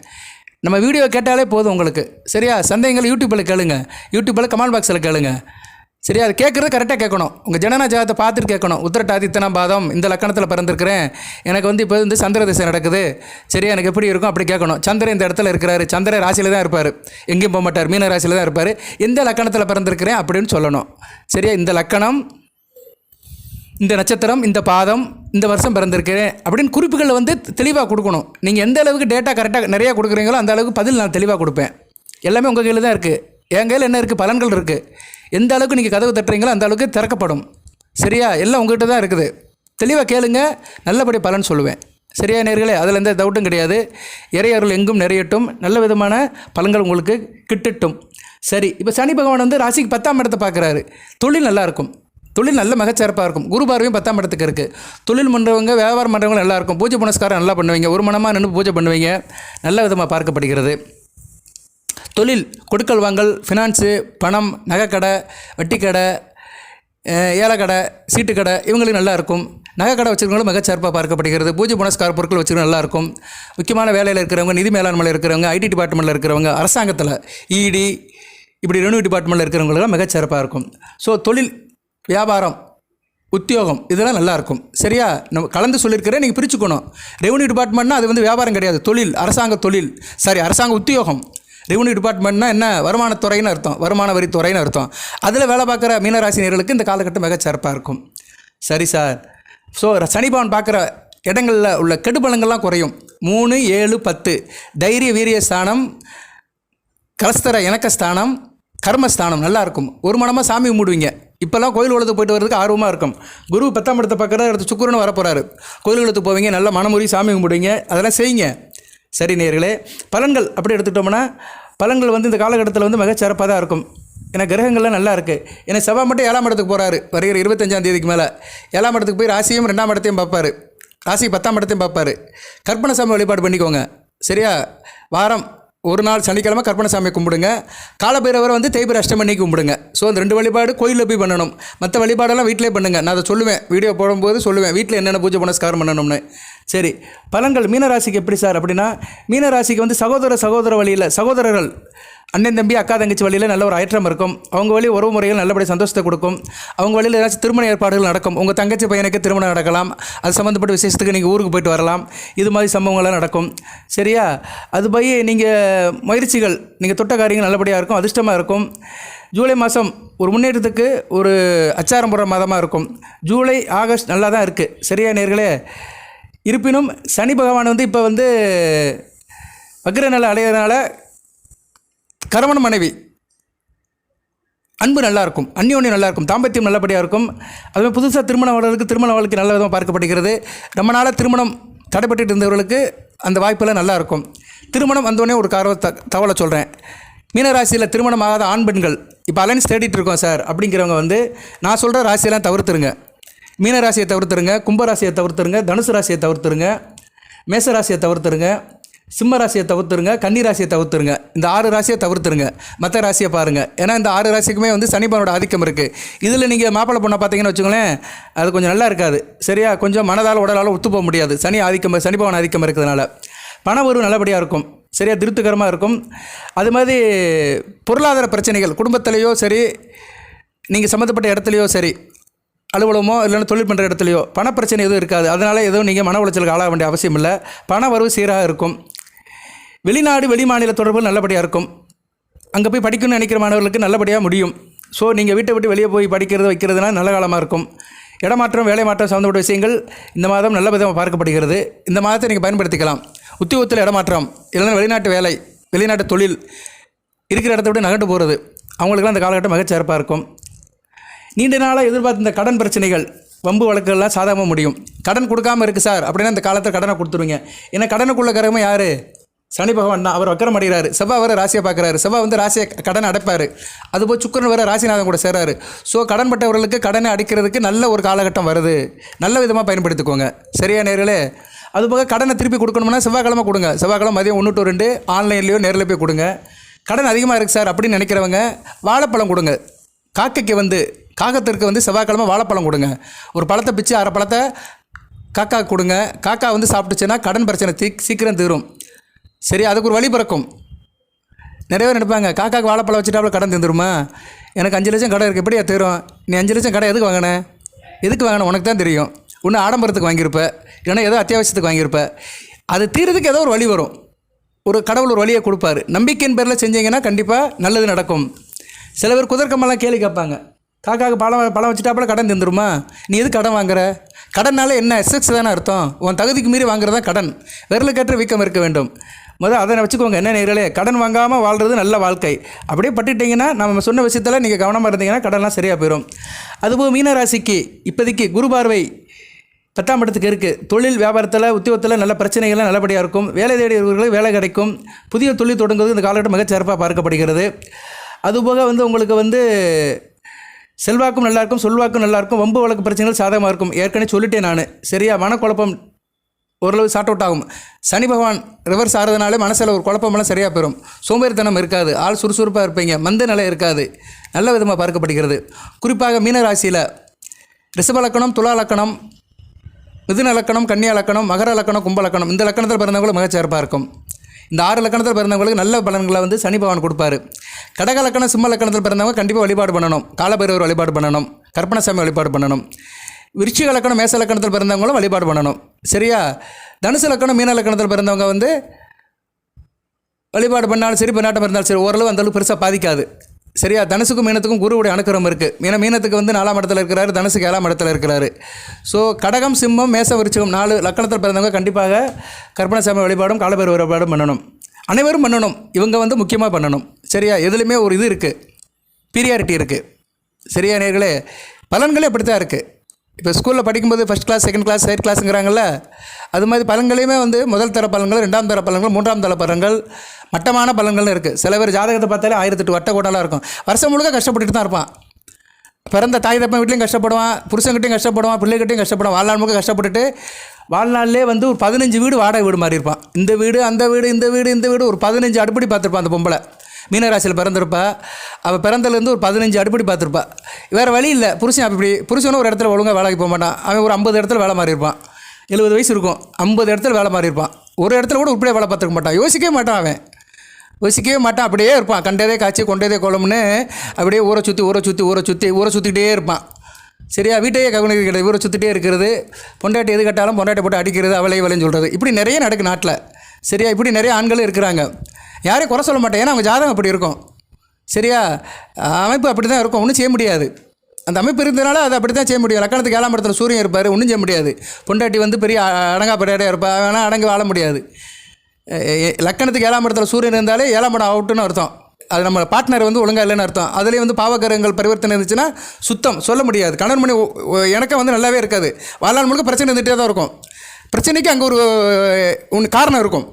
நம்ம வீடியோ கேட்டாலே போதும் உங்களுக்கு. சரியா? சந்தேகங்கள் யூடியூப்பில் கேளுங்க. யூடியூப்பில் கமெண்ட் பாக்ஸில் கேளுங்க. சரியா அது கேட்குறது கரெக்டாக கேட்கணும். உங்கள் ஜனன ஜாதத்தை பார்த்துட்டு கேட்கணும். உத்திரட்டாதி இத்தனை பாதம் இந்த லக்கணத்தில் பிறந்திருக்கிறேன். எனக்கு வந்து இப்போ வந்து சந்திர திசை நடக்குது. சரியா எனக்கு எப்படி இருக்கும்? அப்படி கேட்கணும். சந்திரன் இந்த இடத்துல இருக்கிறாரு. சந்திர ராசியில் தான் இருப்பார். எங்கேயும் போக மாட்டார். மீன ராசியில் தான் இருப்பார். எந்த லக்கணத்தில் பிறந்திருக்கிறேன் அப்படின்னு சொல்லணும். சரியா? இந்த லக்கணம் இந்த நட்சத்திரம் இந்த பாதம் இந்த வருஷம் பிறந்திருக்கிறேன் அப்படின்னு குறிப்புகள் வந்து தெளிவாக கொடுக்கணும். நீங்கள் எந்த அளவுக்கு டேட்டா கரெக்டாக நிறையா கொடுக்குறீங்களோ அந்த அளவுக்கு பதில் நான் தெளிவாக கொடுப்பேன். எல்லாமே உங்கள் கையில் தான் இருக்குது என் கையில் என்ன இருக்குது பலன்கள் இருக்குது எந்த அளவுக்கு நீங்கள் கதவு தட்டுறீங்களோ அந்த அளவுக்கு திறக்கப்படும். சரியா? எல்லாம் உங்கள்கிட்ட தான் இருக்குது. தெளிவாக கேளுங்க. நல்லபடி பலன் சொல்லுவேன். சரியா நேர்களே? அதில் எந்த டவுட்டும் கிடையாது. இறையருள் எங்கும் நிறையட்டும். நல்ல விதமான பலன்கள் உங்களுக்கு கிட்டட்டும். சரி இப்போ சனி பகவான் வந்து ராசிக்கு பத்தாம் இடத்தை பார்க்குறாரு தொழில் நல்லாயிருக்கும் தொழில் நல்ல மகச்சிறப்பாக இருக்கும். குரு பார்வையும் பத்தாம் இடத்துக்கு இருக்குது தொழில் பண்ணுறவங்க வியாபாரம் பண்ணுறவங்க நல்லாயிருக்கும் பூஜை புனஸ்காரம் நல்லா பண்ணுவீங்க. ஒரு மனமாக நின்று பூஜை பண்ணுவீங்க. நல்ல விதமாக பார்க்கப்படுகிறது. தொழில் கொடுக்கல் வாங்கல் ஃபினான்ஸு பணம் நகைக்கடை வட்டிக்கடை ஏலக்கடை சீட்டுக்கடை இவங்களுக்கு நல்லா இருக்கும். நகைக்கடை வச்சுருக்கவங்களும் மிகச்சிறப்பாக பார்க்கப்படுகிறது. பூஜை புனஸ்கார பொருட்கள் வச்சுருக்க நல்லா இருக்கும். முக்கியமான வேலையில் இருக்கிறவங்க நிதி மேலாண்மையில் இருக்கிறவங்க ஐடி டிபார்ட்மெண்ட்டில் இருக்கிறவங்க அரசாங்கத்தில் இடி இப்படி ரெவன்யூ டிபார்ட்மெண்ட்டில் இருக்கிறவங்களுக்கெல்லாம் மிகச்சிறப்பாக இருக்கும். ஸோ தொழில் வியாபாரம் உத்தியோகம் இதெல்லாம் நல்லாயிருக்கும் சரியா? நம்ம கலந்து சொல்லியிருக்கிறேன் நீங்கள் பிரிச்சுக்கணும். ரெவன்யூ டிபார்ட்மெண்ட்னா அது வந்து வியாபாரம் கிடையாது. தொழில் அரசாங்க தொழில். சாரி அரசாங்க உத்தியோகம். ரெவன்யூ டிபார்ட்மெண்ட்னா என்ன? வருமானத்துறைன்னு அர்த்தம். வருமான வரித்துறைன்னு அர்த்தம். அதில் வேலை பார்க்குற மீனராசினியர்களுக்கு இந்த காலகட்டம் மிகச்சிறப்பாக இருக்கும். சரி சார். ஸோ சனிபவன் பார்க்குற இடங்களில் உள்ள கெடுபலங்கள்லாம் குறையும். மூணு ஏழு பத்து. தைரிய வீரிய ஸ்தானம் கலஸ்தர இணக்கஸ்தானம் கர்மஸ்தானம் நல்லாயிருக்கும் ஒரு மனமாக சாமி கும்பிடுவீங்க. இப்போல்லாம் கோயில் குளத்துக்கு போயிட்டு வரதுக்கு ஆர்வமாக இருக்கும். குரு பத்தாம் இடத்தை பார்க்குறது அடுத்து சுக்குரன் வரப்போகிறாரு கோயில் குளத்துக்கு போவீங்க நல்ல மனமுறி சாமி கும்பிடுவீங்க அதெல்லாம் செய்யுங்க. சரி நேர்களே பலன்கள் அப்படி எடுத்துட்டோம்னா பலன்கள் வந்து இந்த காலகட்டத்தில் வந்து மிகச்சிறப்பாக தான் இருக்கும். ஏன்னா கிரகங்கள்லாம் நல்லா இருக்குது ஏன்னா செவ்வாய் மட்டும் ஏழாம் இடத்துக்கு போகிறாரு வருகிற இருபத்தஞ்சாம் தேதிக்கு மேலே. ஏழாம் இடத்துக்கு போய் ராசியும் ரெண்டாம் இடத்தையும் பார்ப்பாரு. ராசி பத்தாம் இடத்தையும் பார்ப்பாரு. கற்பனை சாமி வழிபாடு பண்ணிக்கோங்க. சரியா? வாரம் ஒரு நாள் சனிக்கிழமை கற்பனை சாமி கும்பிடுங்க. காலபைரவரை வந்து தேய்பிர அஷ்டமி கும்பிடுங்க. ஸோ அந்த ரெண்டு வழிபாடு கோயிலில் போய் பண்ணணும். மற்ற வழிபாடெல்லாம் வீட்டிலே பண்ணுங்க. நான் அதை சொல்லுவேன். வீடியோ போடும்போது சொல்லுவேன். வீட்டில் என்னென்ன பூஜை புனஸ்காரம் பண்ணணும்னு. சரி. பலன்கள் மீனராசிக்கு எப்படி சார் அப்படின்னா மீனராசிக்கு வந்து சகோதர சகோதர வழியில் சகோதரர்கள் அண்ணன் தம்பி அக்கா தங்கச்சி வழியில் நல்ல ஒரு ஐற்றம் இருக்கும். அவங்க வழி உறவு முறைகள் நல்லபடியாக சந்தோஷத்தை கொடுக்கும். அவங்க வழியில் ஏதாச்சும் திருமண ஏற்பாடுகள் நடக்கும். உங்கள் தங்கச்சி பையனுக்கு திருமணம் நடக்கலாம். அது சம்மந்தப்பட்ட விசேஷத்துக்கு நீங்கள் ஊருக்கு போயிட்டு வரலாம். இது மாதிரி சம்பவங்கள்லாம் நடக்கும். சரியா? அது போய் நீங்கள் முயற்சிகள் நீங்கள் தொட்ட காரியங்கள் நல்லபடியாக இருக்கும் அதிர்ஷ்டமாக இருக்கும். ஜூலை மாதம் ஒரு முன்னேற்றத்துக்கு ஒரு அச்சாரம் போடுற மாதமாக இருக்கும். ஜூலை ஆகஸ்ட் நல்லா தான் இருக்குது சரியா நேர்களே? இருப்பினும் சனி பகவான் வந்து இப்போ வந்து வக்ர நிலை அடையிறதுனால கணவன் மனைவி. அன்பு நல்லா இருக்கும் அந்யோன்யம் நல்லா இருக்கும் தாம்பத்தியம் நல்லபடியாக இருக்கும் அதுவே புதுசாக திருமணம் வாழ்றதுக்கு திருமண வாழ்க்கை நல்ல விதமாக பார்க்கப்படுகிறது. ரொம்ப நாளாக திருமணம் தடைப்பட்டு இருந்தவர்களுக்கு அந்த வாய்ப்பெல்லாம் நல்லா இருக்கும் திருமணம் வந்தோடனே ஒரு காரணம் த தகவலை சொல்கிறேன் மீனராசியில் திருமணம் ஆகாத ஆண் பெண்கள் இப்போ அலைன்ஸ் தேடிட்டு இருக்கோம் சார் அப்படிங்கிறவங்க வந்து நான் சொல்கிற ராசியெல்லாம் தவிர்த்துருங்க. மீனராசியை தவிர்த்துருங்க கும்பராசியை தவிர்த்துருங்க தனுசு ராசியை தவிர்த்துருங்க மேச ராசியை தவிர்த்துருங்க. சிம்ம ராசியை தவிர்த்துருங்க கன்னி ராசியை தவிர்த்துருங்க. இந்த ஆறு ராசியை தவிர்த்துருங்க. மற்ற ராசியை பாருங்கள் ஏன்னா இந்த ஆறு ராசிக்குமே வந்து சனிபவனோட ஆதிக்கம் இருக்குது இதில் நீங்கள் மாப்பிள்ளை பொண்ணை பார்த்தீங்கன்னு வச்சுக்கோங்களேன் அது கொஞ்சம் நல்லா இருக்காது. சரியா? கொஞ்சம் மனதால் உடலால் ஒத்து போக முடியாது. சனி ஆதிக்கம் சனிபவன் ஆதிக்கம் இருக்கிறதுனால. பண நல்லபடியாக இருக்கும். சரியாக திருப்திகரமாக இருக்கும். அது மாதிரி பொருளாதார பிரச்சனைகள் குடும்பத்திலேயோ சரி நீங்கள் சம்மந்தப்பட்ட இடத்துலையோ சரி அலுவலகமோ இல்லைன்னா தொழில் பண்ணுற இடத்துலையோ பணப்பிரச்சனை எதுவும் இருக்காது. அதனால் எதுவும் நீங்கள் மன உளைச்சலுக்கு ஆளாக வேண்டிய அவசியம் இல்லை. பண வரவு சீராக இருக்கும். வெளிநாடு வெளி மாநில நல்லபடியாக இருக்கும். அங்கே போய் படிக்கணும்னு நினைக்கிற மாணவர்களுக்கு நல்லபடியாக முடியும். ஸோ நீங்கள் வீட்டை விட்டு வெளியே போய் படிக்கிறது வைக்கிறதுனா நல்ல காலமாக இருக்கும். இடமாற்றம் வேலை மாற்றம் சம்மந்தப்பட்ட விஷயங்கள் இந்த மாதம் நல்ல விதமாக பார்க்கப்படுகிறது. இந்த மாதத்தை நீங்கள் பயன்படுத்திக்கலாம். உத்தியோகத்தில் இடமாற்றம் இல்லைன்னா வெளிநாட்டு வேலை வெளிநாட்டு தொழில் இருக்கிற இடத்த விட்டு நகர்ந்து போகிறது அவங்களுக்குலாம் இந்த காலகட்டம் மிகச்சிறப்பாக இருக்கும். நீண்ட நாளாக எதிர்பார்த்த இந்த கடன் பிரச்சனைகள் வம்பு வழக்குகள்லாம் சாதாரணமாக முடியும். கடன் கொடுக்காம இருக்குது சார் அப்படின்னா இந்த காலத்தில் கடனை கொடுத்துருவீங்க. ஏன்னா கடனுக்குள்ள கிரகமும் யார்? சனி பகவான் தான் அவர் வக்கரம் அடைகிறாரு. செவ்வாய் வர ராசியை பார்க்குறாரு. செவ்வாய் வந்து ராசியை கடன் அடைப்பார். அதுபோல் சுக்கரன் வர ராசிநாதன் கூட சேராரு. ஸோ கடன்பட்டவர்களுக்கு கடனை அடிக்கிறதுக்கு நல்ல ஒரு காலகட்டம் வருது. நல்ல விதமாக பயன்படுத்திக்கோங்க. சரியா நேர்களே? அதுபோக கடனை திருப்பி கொடுக்கணும்னா செவ்வாய்க்கிழமை கொடுங்க. செவ்வாய்க்கிழமை மதியம் ஒன்று டு ரெண்டு ஆன்லைன்லேயோ நேரில் போய் கொடுங்க. கடன் அதிகமாக இருக்குது சார் அப்படின்னு நினைக்கிறவங்க வாழைப்பழம் கொடுங்க. காக்கைக்கு வந்து காகத்திற்கு வந்து செவ்வாய்க்கிழமை வாழைப்பழம் கொடுங்க. ஒரு பழத்தை பிச்சு அரை பழத்தை காக்கா கொடுங்க. காக்கா வந்து சாப்பிட்டுச்சுன்னா கடன் பிரச்சனை தீ சீக்கிரம் தீரும். சரி அதுக்கு ஒரு வழி பிறக்கும். நிறைய பேர் நினைப்பாங்க காக்காக்கு வாழைப்பழம் வச்சுட்டாப்புல கடன் தந்துருமா எனக்கு அஞ்சு லட்சம் கடை இருக்குது எப்படியா தரும்? நீ அஞ்சு லட்சம் கடை எதுக்கு வாங்கின? எதுக்கு வாங்கின? உனக்கு தான் தெரியும். ஒன்று ஆடம்பரத்துக்கு வாங்கியிருப்ப இல்லைன்னா ஏதோ அத்தியாவசியத்துக்கு வாங்கியிருப்ப. அது தீர்றதுக்கு ஏதோ ஒரு வழி வரும். ஒரு கடவுள் ஒரு வழியை கொடுப்பாரு. நம்பிக்கையின் பேரில் செஞ்சீங்கன்னா கண்டிப்பாக நல்லது நடக்கும். சில பேர் குதர்க்கமெல்லாம் கேள்வி கேட்பாங்க. காக்காக்கு பழம் பழம் வச்சுட்டாப்புல கடன் தந்துருமா நீ எது கடன் வாங்குற? கடன்னால என்ன எஸ்எக்ஸ் தானே அர்த்தம்? உன் தகுதிக்கு மீறி வாங்குறது தான் கடன். விரலுக்கேற்ற வீக்கம் இருக்க வேண்டும். முதல் அதை வச்சுக்கோங்க. என்ன நேர்களே? கடன் வாங்காமல் வாழ்கிறது நல்ல வாழ்க்கை. அப்படியே பட்டுட்டிங்கன்னா நம்ம சொன்ன விஷயத்தில் நீங்கள் கவனமாக இருந்தீங்கன்னா கடன்லாம் சரியாக போயிடும் அதுபோல் மீனராசிக்கு இப்போதைக்கு குரு பார்வை பத்தாம் இடத்துக்கு இருக்குது தொழில் வியாபாரத்தில் உத்தியோகத்தில் நல்ல பிரச்சனைகள்லாம் நல்லபடியாக இருக்கும். வேலை தேடியவர்களுக்கு வேலை கிடைக்கும். புதிய தொழில் தொடங்குவது இந்த காலகட்டம் மிகச்சிறப்பாக பார்க்கப்படுகிறது. அதுபோக வந்து உங்களுக்கு வந்து செல்வாக்கும் நல்லாயிருக்கும் சொல்வாக்கும் நல்லாயிருக்கும் வம்பு வழக்கு பிரச்சனைகள் சாதகமாக இருக்கும். ஏற்கனவே சொல்லிட்டேன் நான். சரியா? மனக்குழப்பம் ஓரளவு சார்ட் அவுட் ஆகும். சனி பகவான் ரிவர்ஸ் ஆகிறதுனால மனசில் ஒரு குழப்பமெல்லாம் சரியாக பெறும் சோம்பேறித்தனம் இருக்காது. ஆள் சுறுசுறுப்பாக இருப்பீங்க. மந்த நிலை இருக்காது. நல்ல விதமாக பார்க்கப்படுகிறது. குறிப்பாக மீன ராசியில் ரிஷப லக்கணம் துலா லக்கணம் மிதுன லக்கணம் கன்னியா லக்கணம் மகர லக்கணம் கும்ப லக்கணம் இந்த லக்கணத்தில் பிறந்தவங்களும் மிகச்சிறப்பாக இருக்கும். இந்த ஆறு லக்கணத்தில் பிறந்தவங்களுக்கு நல்ல பலன்களை வந்து சனி பகவான் கொடுப்பாரு. கடக லக்கணம் சிம்ம லக்கணத்தில் பிறந்தவங்க கண்டிப்பாக வழிபாடு பண்ணணும். காலபைரவர் வழிபாடு பண்ணணும். கற்பனசாமி வழிபாடு பண்ணணும். விருச்சிக லக்கணம் மேச லக்கணத்தில் பிறந்தவங்களும் வழிபாடு பண்ணணும். சரியா? தனுசு லக்கணம் மீன லக்கணத்தில் பிறந்தவங்க வந்து வழிபாடு பண்ணாலும் சரி பண்ணாட்டம் இருந்தாலும் சரி ஓரளவு அந்த அளவுக்கு பெருசாக பாதிக்காது. சரியா? தனுசுக்கும் மீனத்துக்கும் குருவுடைய அனுக்கிரம் இருக்குது மீன மீனத்துக்கு வந்து நாலாம் இடத்துல இருக்கிறாரு தனுசுக்கு ஏழாம் இடத்துல இருக்கிறாரு. ஸோ கடகம் சிம்மம் மேச விருச்சகம் நாலு லக்கணத்தில் பிறந்தவங்க கண்டிப்பாக கற்பனசாமி வழிபாடும் காலபேர் வழிபாடும் பண்ணணும். அனைவரும் பண்ணணும். இவங்க வந்து முக்கியமாக பண்ணணும். சரியா? எதுலேயுமே ஒரு இது இருக்குது பீரியாரிட்டி இருக்குது சரியா நேர்களே? பலன்களே அப்படி தான் இருக்குது இப்போ ஸ்கூலில் படிக்கும்போது first class second class third கிளாஸுங்கிறாங்கல்ல அது மாதிரி பலன்களையுமே வந்து முதல் தர பலன்கள் ரெண்டாம் தர பலன்கள் மூன்றாம் தர பலன்கள் மட்டமான பலன்கள்னு இருக்குது சில பேர் ஜாதகத்தை பார்த்தாலே ஆயிரத்தெட்டு வட்ட கோட்டாலாம் இருக்கும். வருஷம் முழுக்க கஷ்டப்பட்டுட்டு தான் இருப்பான். பிறந்த தாய் தப்பன் வீட்லையும் கஷ்டப்படுவான் புருஷங்கிட்டையும் கஷ்டப்படுவான் பிள்ளைகிட்டையும் கஷ்டப்படுவான் வாழ்நாள் முழுக்க கஷ்டப்பட்டுட்டு வாழ்நாள்லே வந்து ஒரு பதினஞ்சு வீடு வாடகை வீடு மாறி இருப்பான். இந்த வீடு அந்த வீடு இந்த வீடு இந்த வீடு ஒரு பதினஞ்சு அடுப்படி பார்த்துருப்பான் அந்த பொம்பளை. மீனராசியில் பிறந்திருப்பா. அவள் பிறந்தலேருந்து ஒரு பதினஞ்சு அடுப்படி பார்த்துருப்பா. வேறு வழி இல்லை. புருஷன் அப்படி புருஷனும் ஒரு இடத்துல ஒழுங்காக வேலைக்கு போக மாட்டான். அவன் ஒரு ஐம்பது இடத்துல வேலை மாறி இருப்பான். எழுபது வயசு இருக்கும். ஐம்பது இடத்துல வேலை மாறி இருப்பான். ஒரு இடத்துல கூட உப்படியே வேலை பார்த்துக்க மாட்டான். யோசிக்கவே மாட்டான் அவன். யோசிக்கவே மாட்டான். அப்படியே இருப்பான். கண்டதே காய்ச்சி கொண்டதே குளம்னு அப்படியே ஊரை சுற்றி ஊரை சுற்றி ஊரை சுற்றி ஊரை சுற்றிக்கிட்டே இருப்பான். சரியா? வீட்டையே கவனிக்க கிடையாது. ஊரை சுற்றிட்டே இருக்கிறது. பொண்டாட்டி எது கட்டாலும் பொண்டாட்டி போட்டு அடிக்கிறது அவளை இவளைன்னு சொல்கிறது இப்படி நிறைய நடக்கு நாட்டில். சரியா? இப்படி நிறைய ஆண்களும் இருக்கிறாங்க. யாரையும் குறை சொல்ல மாட்டேன். ஏன்னா அவங்க ஜாதகம் அப்படி இருக்கும். சரியா? அமைப்பு அப்படி தான் இருக்கும். ஒன்றும் செய்ய முடியாது. அந்த அமைப்பு இருந்ததுனால அதை அப்படி தான் செய்ய முடியும். லக்கணத்துக்கு ஏழாம் இடத்துல சூரியன் இருப்பார். ஒன்றும் செய்ய முடியாது. பொண்டாட்டி வந்து பெரிய அடங்கா பெரியாடையாக இருப்பா. வேணால் அடங்கி வாழ முடியாது. லக்கணத்துக்கு ஏழாம் இடத்துல சூரியன் இருந்தாலே ஏழாம் இடம் அவுட்டுன்னு அர்த்தம். அது நம்ம பார்ட்னர் வந்து ஒழுங்காக இல்லைன்னு அர்த்தம். அதுலேயே வந்து பாவகரங்கள் பரிவர்த்தனை இருந்துச்சுன்னா சுத்தம். சொல்ல முடியாது. கணவன் மணி எனக்கும் வந்து நல்லாவே இருக்காது. வாழ்நாள் முழுக்க பிரச்சனை இருந்துகிட்டே தான் இருக்கும். பிரச்சனைக்கு அங்கே ஒரு ஒன்று காரணம் இருக்கும்.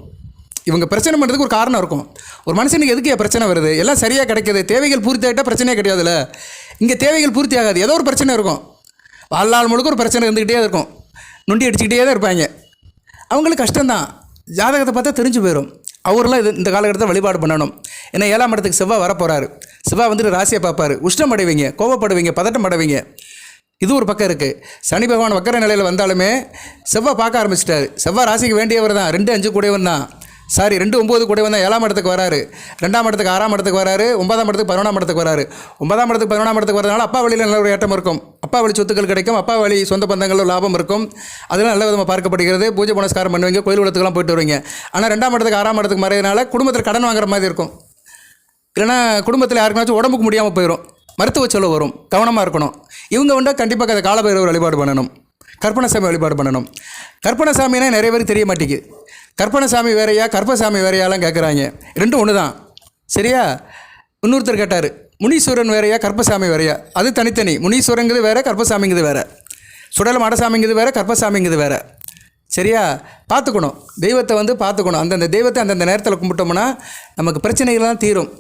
இவங்க பிரச்சனை பண்ணுறதுக்கு ஒரு காரணம் இருக்கும். ஒரு மனுஷனுக்கு எதுக்கு பிரச்சனை வருது? எல்லாம் சரியாக கிடைக்கிது. தேவைகள் பூர்த்தி ஆகிட்டால் பிரச்சனையே கிடையாதுல்ல. இங்கே தேவைகள் பூர்த்தி ஆகாது. ஏதோ ஒரு பிரச்சனை இருக்கும். வாழ்நாள் முழுக்க ஒரு பிரச்சனை இருந்துக்கிட்டே இருக்கும். நொண்டி அடிச்சுக்கிட்டே தான் இருப்பாங்க. அவங்களுக்கு கஷ்டம்தான். ஜாதகத்தை பார்த்தா தெரிஞ்சு போயிடும் அவரெல்லாம் இது இந்த காலகட்டத்தில் வழிபாடு பண்ணணும். ஏன்னா ஏழாம் இடத்துக்கு செவ்வாய் வரப்போகிறாரு செவ்வாய் வந்துட்டு ராசியை பார்ப்பார். உஷ்ணம் அடைவீங்க கோவப்படுவீங்க பதட்டம் அடைவீங்க. இது ஒரு பக்கம் இருக்குது சனி பகவான் வக்கர நிலையில் வந்தாலுமே செவ்வாய் பார்க்க ஆரம்பிச்சிட்டாரு. செவ்வாய் ராசிக்கு வேண்டியவர் தான். ரெண்டு அஞ்சு கூடியவன் தான். சாரி ரெண்டு ஒம்பது கூட வந்தால் ஏழாம் இடத்துக்கு வராரு. ரெண்டாம் இடத்துக்கு ஆறாம் இடத்துக்கு வராரு. ஒன்பதாம் இடத்துக்கு பதினொன்றாம் இடத்துக்கு வராரு. ஒன்பதாம் இடத்துக்கு பதினொன்றாம் இடத்துக்கு வரதுனால அப்பா வழியில் நல்ல ஒரு ஏற்றம் இருக்கும். அப்பா வழி சொத்துக்கள் கிடைக்கும். அப்பா வழி சொந்த பந்தங்களில் லாபம் இருக்கும். அதெல்லாம் நல்ல விதமாக பார்க்கப்படுகிறது. பூஜை புனஸ்காரம் பண்ணுவீங்க கோயில் குளத்துக்குலாம் போயிட்டு வருவீங்க. ஆனால் ரெண்டாம் இடத்துக்கு ஆறாம் இடத்துக்கு மறையினால குடும்பத்தில் கடன் வாங்குற மாதிரி இருக்கும். இல்லைன்னா குடும்பத்தில் யாருக்குனாச்சும் உடம்புக்கு முடியாமல் போயிடும் மருத்துவ செலவு வரும். கவனமாக இருக்கணும். இவங்க வந்தால் கண்டிப்பாக அதை காலபைரவர் வழிபாடு பண்ணணும். கற்பனசாமி வழிபாடு பண்ணணும். கற்பனசாமினா நிறைய பேருக்கு தெரிய மாட்டேங்குது. கற்பனசாமி வேறையா கற்பசாமி வேறையாலாம் கேட்குறாங்க ரெண்டும் ஒன்று தான் சரியா? இன்னொருத்தர் கேட்டார் முனீஸ்வரன் வேறையா கற்பசாமி வேறையா? அது தனித்தனி. முனீஸ்வரங்கிறது வேறு கற்பசாமிங்கிறது வேறு. சுடல மடசாமிங்கிறது வேற கற்பசாமிங்கிறது வேறு. சரியா? பார்த்துக்கணும். தெய்வத்தை வந்து பார்த்துக்கணும். அந்தந்த தெய்வத்தை அந்தந்த நேரத்தில் கும்பிட்டோம்னா நமக்கு பிரச்சனைகள்லாம் தீரும்.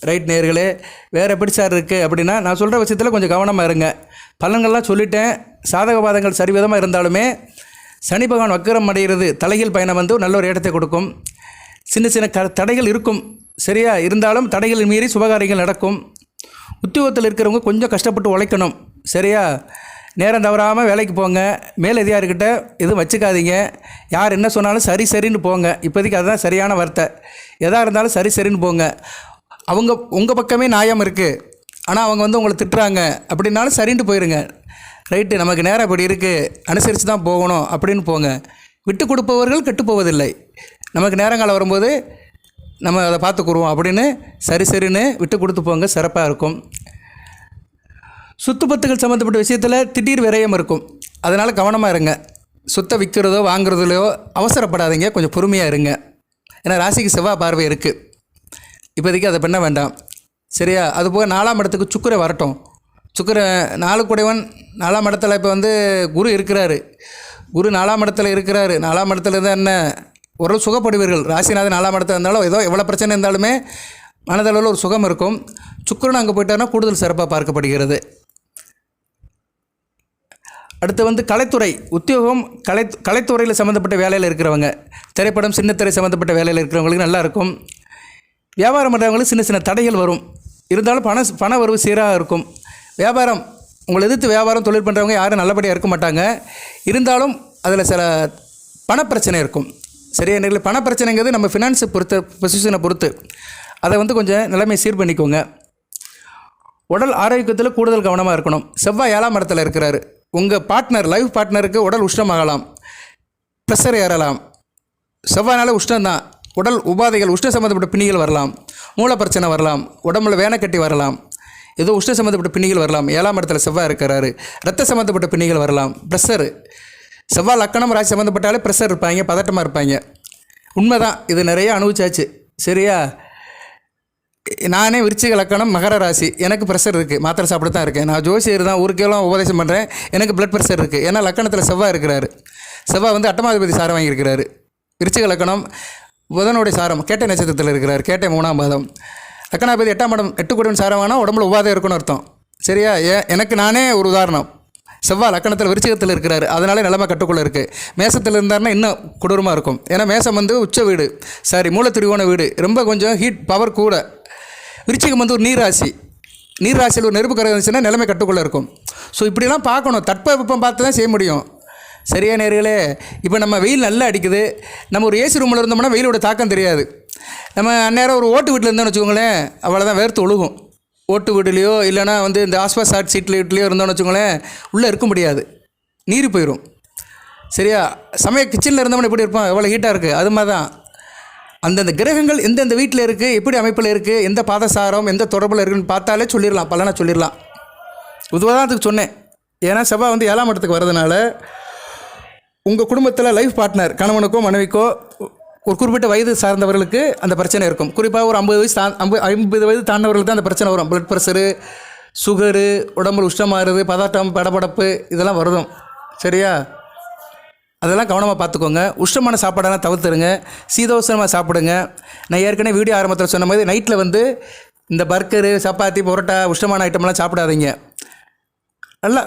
ரைட் நேர்களே வேறு எப்படி சார் இருக்குது அப்படின்னா நான் சொல்கிற விஷயத்தில் கொஞ்சம் கவனமாக இருங்க. பலன்கள்லாம் சொல்லிட்டேன். சாதக பாதங்கள் சரிவிதமாக இருந்தாலுமே சனி பகவான் வக்கரம் அடைகிறது தலையில் பயணம் வந்து நல்ல ஒரு இடத்தை கொடுக்கும். சின்ன சின்ன க தடைகள் இருக்கும். சரியா? இருந்தாலும் தடைகளை மீறி சுபகாரியங்கள் நடக்கும். உத்தியோகத்தில் இருக்கிறவங்க கொஞ்சம் கஷ்டப்பட்டு உழைக்கணும். சரியா? நேரம் தவறாமல் வேலைக்கு போங்க. மேலதிகாரிக்கிட்ட எதுவும் வச்சுக்காதீங்க. யார் என்ன சொன்னாலும் சரி சரின்னு போங்க. இப்போதைக்கு அதுதான் சரியான வார்த்தை. எதாக இருந்தாலும் சரி சரின்னு போங்க. அவங்க உங்கள் பக்கமே நியாயம் இருக்குது ஆனால் அவங்க வந்து உங்களை திட்டுறாங்க. அப்படின்னாலும் சரின்ட்டு போயிருங்க. ரைட்டு நமக்கு நேரம் இப்படி இருக்குது அனுசரித்து தான் போகணும் அப்படின்னு போங்க. விட்டு கொடுப்பவர்கள் கெட்டு போவதில்லை. நமக்கு நேரங்காலம் வரும்போது நம்ம அதை பார்த்துக்குருவோம் அப்படின்னு சரி சரின்னு விட்டு கொடுத்து போங்க. சிறப்பாக இருக்கும். சுத்துப்பத்துகள் சம்மந்தப்பட்ட விஷயத்தில் திடீர் விரயம் இருக்கும். அதனால் கவனமாக இருங்க. சுத்த விற்கிறதோ வாங்குறதுலையோ அவசரப்படாதீங்க. கொஞ்சம் பொறுமையாக இருங்க. ஏன்னா ராசிக்கு செவ்வாய் பார்வை இருக்குது இப்போதைக்கு அதை பண்ண வேண்டாம். சரியா? அதுபோக நாலாம் இடத்துக்கு சுக்கரை வரட்டும். சுக்கர நாலு குடைவன் நாலாம் இடத்துல இப்போ வந்து குரு இருக்கிறாரு. குரு நாலாம் இடத்துல இருக்கிறாரு. நாலாம் இடத்துல இருந்தால் என்ன? ஓரளவு சுகப்படுவீர்கள். ராசிநாதன் நாலாம் இடத்துல இருந்தாலும் ஏதோ எவ்வளோ பிரச்சனை இருந்தாலுமே மனதளவில் ஒரு சுகம் இருக்கும். சுக்கிரன் அங்கே போயிட்டாருன்னா கூடுதல் சிறப்பாக பார்க்கப்படுகிறது. அடுத்து வந்து கலைத்துறை. உத்தியோகம் கலை கலைத்துறையில் சம்மந்தப்பட்ட வேலையில் இருக்கிறவங்க. திரைப்படம் சின்னத்திரை சம்மந்தப்பட்ட வேலையில் இருக்கிறவங்களுக்கு நல்லா இருக்கும். வியாபாரம் பண்ணுறவங்களுக்கு சின்ன சின்ன தடைகள் வரும். இருந்தாலும் பண பண வரவு சீராக இருக்கும். வியாபாரம் உங்களை எதிர்த்து வியாபாரம் தொழில் பண்ணுறவங்க யாரும் நல்லபடியாக இருக்க மாட்டாங்க. இருந்தாலும் அதில் சில பணப்பிரச்சனை இருக்கும். சரியா நேர்களே பணப்பிரச்சனைங்கிறது நம்ம ஃபினான்ஸை பொறுத்த பொசிஷனை பொறுத்து. அதை வந்து கொஞ்சம் நிலைமை சீர் பண்ணிக்கோங்க. உடல் ஆரோக்கியத்தில் கூடுதல் கவனமாக இருக்கணும். செவ்வாய் ஏழாம் இடத்துல இருக்கிறாரு. உங்கள் பார்ட்னர் லைஃப் பார்ட்னருக்கு உடல் உஷ்ணமாகலாம். ப்ரெஷர் ஏறலாம். செவ்வாய்னால உஷ்ணம்தான். உடல் உபாதைகள் உஷ்ண சம்மந்தப்பட்ட பிணிகள் வரலாம். மூல பிரச்சனை வரலாம். உடம்புல வேனக்கட்டி வரலாம். ஏதோ உஷ்ண சம்மந்தப்பட்ட பிணிகள் வரலாம். ஏழாம் இடத்துல செவ்வாய் இருக்கிறாரு. ரத்த சம்மந்தப்பட்ட பிணிகள் வரலாம். ப்ரெஷர். செவ்வாய் லக்கணம் ராசி சம்மந்தப்பட்டாலே ப்ரெஷர் இருப்பாங்க பதட்டமாக இருப்பாங்க. உண்மைதான் இது நிறைய அனுபவிச்சாச்சு. சரியா? நானே விருச்சிக லக்கணம் மகர ராசி. எனக்கு ப்ரெஷர் இருக்குது மாத்திரை சாப்பிட்டு தான் இருக்கேன். நான் ஜோசியர் தான் ஊருக்கெல்லாம் உபதேசம் பண்ணுறேன் எனக்கு பிளட் ப்ரெஷர் இருக்குது ஏன்னா லக்கணத்தில் செவ்வாய் இருக்கிறாரு. செவ்வாய் வந்து அட்டமாதிபதி சாரம் வாங்கியிருக்கிறாரு. விருச்சிக லக்கணம் புதனுடைய சாரம் கேட்டை நட்சத்திரத்தில் இருக்கிறார். கேட்டை மூணாம் பாதம். லக்கணாபதி எட்டாம் இடம் எட்டு குடன் சாரவானா உடம்புல உபாதை இருக்குன்னு அர்த்தம். சரியா? ஏ எனக்கு நானே ஒரு உதாரணம். செவ்வாய் லக்கணத்தில் விருச்சிகத்தில் இருக்கிறாரு. அதனாலே நிலைமை கட்டுக்குள்ளே இருக்குது மேசத்தில் இருந்தாருன்னா இன்னும் கொடூரமாக இருக்கும். ஏன்னா மேசம் வந்து உச்ச வீடு. சாரி மூலத்திரிவோன வீடு. ரொம்ப கொஞ்சம் ஹீட் பவர் கூட. விருச்சிகம் வந்து ஒரு நீராசி நீராசியில் ஒரு நெருப்பு கரை இருந்துச்சுன்னா நிலைமை கட்டுக்குள்ளே இருக்கும். ஸோ இப்படிலாம் பார்க்கணும். தட்பவெப்பம் பார்த்து தான் செய்ய முடியும். சரியா நேர்களே? இப்போ நம்ம வெயில் நல்லா அடிக்குது. நம்ம ஒரு ஏசி ரூமில் இருந்தோம்னா வெயிலோட தாக்கம் தெரியாது. நம்ம அந்நேரம் ஒரு ஓட்டு வீட்டில் இருந்தோம்னு வச்சுக்கோங்களேன் அவ்வளோதான் வேர்த்து ஒழுகும். ஓட்டு வீட்டுலேயோ இல்லைனா வந்து இந்த ஆஸ்பாஸ் சாட் சீட்டில் வீட்லேயோ இருந்தோம்னு வச்சுக்கோங்களேன் உள்ளே இருக்க முடியாது. நீர் போயிடும் சரியா? சமய கிச்சனில் இருந்தவன எப்படி இருப்பான் எவ்வளோ ஹீட்டாக இருக்குது அது மாதிரி தான் அந்தந்த கிரகங்கள் எந்தெந்த வீட்டில் இருக்குது எப்படி அமைப்பில் இருக்குது எந்த பாதசாரம் எந்த தொடர்பில் இருக்குன்னு பார்த்தாலே சொல்லிடலாம் பலனா சொல்லிடலாம் உதாரணத்துக்கு சொன்னேன். ஏன்னா செவ்வாய் வந்து ஏழாம் இடத்துக்கு வரதுனால உங்கள் குடும்பத்தில் லைஃப் பார்ட்னர் கணவனுக்கோ மனைவிக்கோ ஒரு குறிப்பிட்ட வயது சார்ந்தவர்களுக்கு அந்த பிரச்சனை இருக்கும். குறிப்பாக ஒரு ஐம்பது வயசு தா ஐம்பது ஐம்பது வயது தாண்டவர்களுக்கு தான் அந்த பிரச்சனை வரும். பிளட் ப்ரெஷரு சுகரு உடம்புல உஷ்டமாகிறது பதாட்டம் படபடப்பு இதெல்லாம் வருதும். சரியா? அதெல்லாம் கவனமாக பார்த்துக்கோங்க. உஷ்டமான சாப்பாடெல்லாம் தவிர்த்துருங்க. சீதோசனமாக சாப்பிடுங்க. நான் ஏற்கனவே வீடியோ ஆரம்பத்தில் சொன்ன மாதிரி நைட்டில் வந்து இந்த பர்கரு சப்பாத்தி பரோட்டா உஷ்டமான ஐட்டம்லாம் சாப்பிடாதீங்க. நல்லா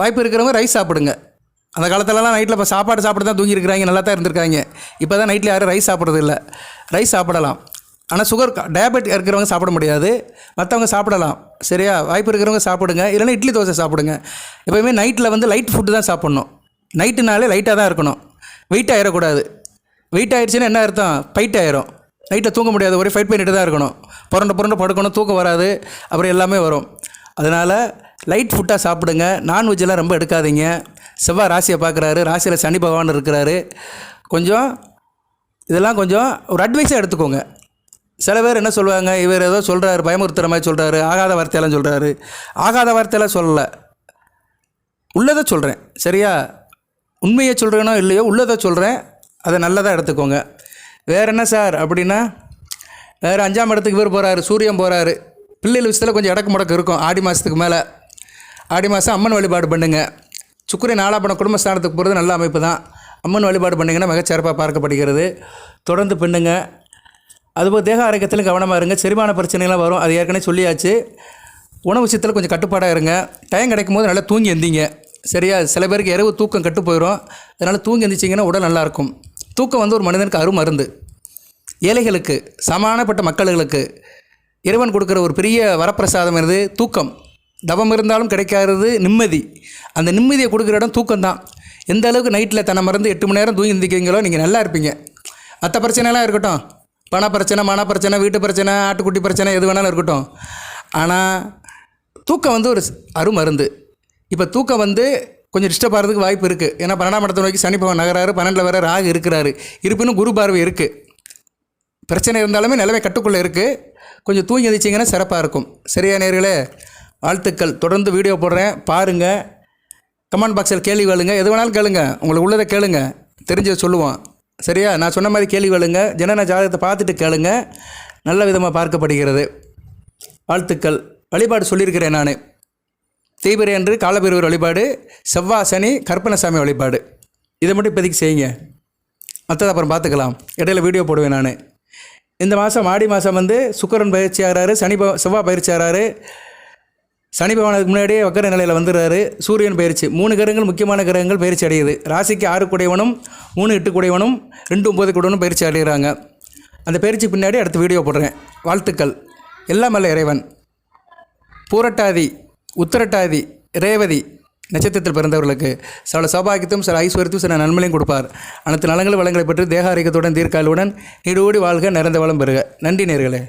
வாய்ப்பு இருக்கிறவங்க ரைஸ் சாப்பிடுங்க. அந்த காலத்துலலாம் நைட்டில் இப்போ சாப்பாடு சாப்பிட்டு தான் தூங்கியிருக்கிறாங்க நல்லா தான் இருந்திருக்காங்க. இப்போ தான் நைட்டில் யாரும் ரைஸ் சாப்பிட்றது இல்லை. ரைஸ் சாப்பிடலாம். ஆனால் சுகர் டயபெட் இருக்கிறவங்க சாப்பிட முடியாது. மற்றவங்க சாப்பிடலாம். சரியா? வாய்ப்பு இருக்கிறவங்க சாப்பிடுங்க. இல்லைன்னா இட்லி தோசை சாப்பிடுங்க. எப்போயுமே நைட்டில் வந்து லைட் ஃபுட்டு தான் சாப்பிட்ணும். நைட்டுனாலே லைட்டாக தான் இருக்கணும். வெயிட் ஆகிடக்கூடாது வெயிட் ஆயிடுச்சுன்னா என்ன அர்த்தம்? ஃபைட் ஆயிரும். நைட்டில் தூங்க முடியாது. ஒரே ஃபைட் பண்ணிட்டு தான் இருக்கணும். புரண்டு புரண்டு படுக்கணும். தூக்கம் வராது. அப்புறம் எல்லாமே வரும். அதனால் லைட் ஃபுட்டாக சாப்பிடுங்க. நான்வெஜ்லாம் ரொம்ப எடுக்காதீங்க. செவ்வாய் ராசியை பார்க்குறாரு ராசியில் சனி பகவான் இருக்கிறாரு. கொஞ்சம் இதெல்லாம் கொஞ்சம் ஒரு அட்வைஸாக எடுத்துக்கோங்க. சில பேர் என்ன சொல்லுவாங்க இவர் ஏதோ சொல்கிறாரு பயமுறுத்துற மாதிரி சொல்கிறாரு ஆகாத வார்த்தையெல்லாம் சொல்கிறாரு ஆகாத வார்த்தையெல்லாம் சொல்லலை. உள்ளதை சொல்கிறேன் சரியா? உண்மையை சொல்கிறேனோ இல்லையோ உள்ளதை சொல்கிறேன் அதை நல்லதாக எடுத்துக்கோங்க. வேறு என்ன சார் அப்படின்னா வேறு அஞ்சாம் இடத்துக்கு இவர் போகிறாரு சூரியன் போகிறாரு பிள்ளைகள் விஷயத்தில் கொஞ்சம் இடக்கு முடக்கு இருக்கும். ஆடி மாதத்துக்கு மேலே. ஆடி மாதம் அம்மன் வழிபாடு பண்ணுங்கள் சுக்கிரை நாலாப்பணம் குடும்பஸ்தானத்துக்கு போகிறது நல்ல அமைப்பு தான். அம்மன் வழிபாடு பண்ணிங்கன்னா மிகச்சிறப்பாக பார்க்கப்படுகிறது. தொடர்ந்து பண்ணுங்க அதுபோல் தேக ஆரோக்கியத்திலும் கவனமாக இருங்க. செரிமான பிரச்சனைலாம் வரும். அது ஏற்கனவே சொல்லியாச்சு. உணவு விஷயத்தில் கொஞ்சம் கட்டுப்பாடாக இருங்க. டைம் கிடைக்கும் போது நல்லா தூங்கி எந்திங்க. சரியா? சில பேருக்கு இரவு தூக்கம் கட்டு போயிடும் அதனால் தூங்கி எந்திரிச்சிங்கன்னா உடல் நல்லாயிருக்கும். தூக்கம் வந்து ஒரு மனிதனுக்கு அருமருந்து. ஏழைகளுக்கு சமானப்பட்ட மக்களுக்கு இறைவன் கொடுக்குற ஒரு பெரிய வரப்பிரசாதம் இருந்து தூக்கம். தவம் இருந்தாலும் கிடைக்காதது நிம்மதி. அந்த நிம்மதியை கொடுக்குற இடம் தூக்கம் தான் எந்த அளவுக்கு நைட்டில் தன்னை மறந்து எட்டு மணி நேரம் தூங்கி இருந்திக்கிறீங்களோ நீங்கள் நல்லா இருப்பீங்க. மற்ற பிரச்சனைலாம் இருக்கட்டும். பண பிரச்சனை மன பிரச்சனை வீட்டு பிரச்சனை ஆட்டுக்குட்டி பிரச்சனை எது வேணாலும் இருக்கட்டும். ஆனால் தூக்கம் வந்து ஒரு அருமருந்து. இப்போ தூக்கம் வந்து கொஞ்சம் டிஸ்டர்ப் ஆகிறதுக்கு வாய்ப்பு இருக்குது ஏன்னா பன்னெண்டாம் இடத்தை நோக்கி சனி பவன் நகராரு பன்னெண்டில் வர ராகு இருக்கிறாரு. இருப்பினும் குரு பார்வை இருக்குது பிரச்சனை இருந்தாலுமே நிலைமை கட்டுக்குள்ளே இருக்குது கொஞ்சம் தூங்கி எந்திரிச்சிங்கன்னா சிறப்பாக இருக்கும். சரியா நேர்களே? வாழ்த்துக்கள். தொடர்ந்து வீடியோ போடுறேன். பாருங்கள் கமெண்ட் பாக்ஸில் கேள்வி கேளுங்க. எது வேணாலும் கேளுங்க. உங்களுக்கு உள்ளதை கேளுங்க. தெரிஞ்சதை சொல்லுவோம். சரியா? நான் சொன்ன மாதிரி கேள்வி கேளுங்க. ஜனன ஜாதகத்தை பார்த்துட்டு கேளுங்க. நல்ல விதமாக பார்க்கப்படுகிறது. வாழ்த்துக்கள். வழிபாடு சொல்லியிருக்கிறேன் நான். தீபிரை என்று காலபைரவர் வழிபாடு செவ்வாய் சனி கற்பனசாமி வழிபாடு. இதை மட்டும் இப்போதைக்கு செய்யுங்க. மற்றது அப்புறம் பார்த்துக்கலாம். இடையில வீடியோ போடுவேன் நான். இந்த மாதம் ஆடி மாதம் வந்து சுக்கரன் பயிற்சி ஆகிறாரு சனி செவ்வாய் பயிற்சி ஆகிறாரு. சனி பகவானுக்கு முன்னாடியே வக்கர நிலையில் வந்துடுறாரு. சூரியன் பயிற்சி. மூணு கிரகங்கள் முக்கியமான கிரகங்கள் பயிற்சி அடையுது. ராசிக்கு ஆறு குடையவனும் மூணு எட்டு குடையவனும் ரெண்டு ஒம்பது குடையவனும் பயிற்சி அடைகிறாங்க. அந்த பயிற்சி பின்னாடி அடுத்த வீடியோ போடுறேன். வாழ்த்துக்கள். எல்லாம் அல்ல இறைவன். பூரட்டாதி உத்திரட்டாதி ரேவதி நட்சத்திரத்தில் பிறந்தவர்களுக்கு சில சௌபாகியத்தையும் சில ஐஸ்வர்யத்தையும் சில நன்மையும் கொடுப்பார். அனைத்து நலங்களும் வளங்களை பெற்று தேக ஆரோக்கியத்துடன் தீர்க்காலுடன் நீடோடி வாழ்க நிறைந்த வளம் பெறுக. நன்றி நேர்களே.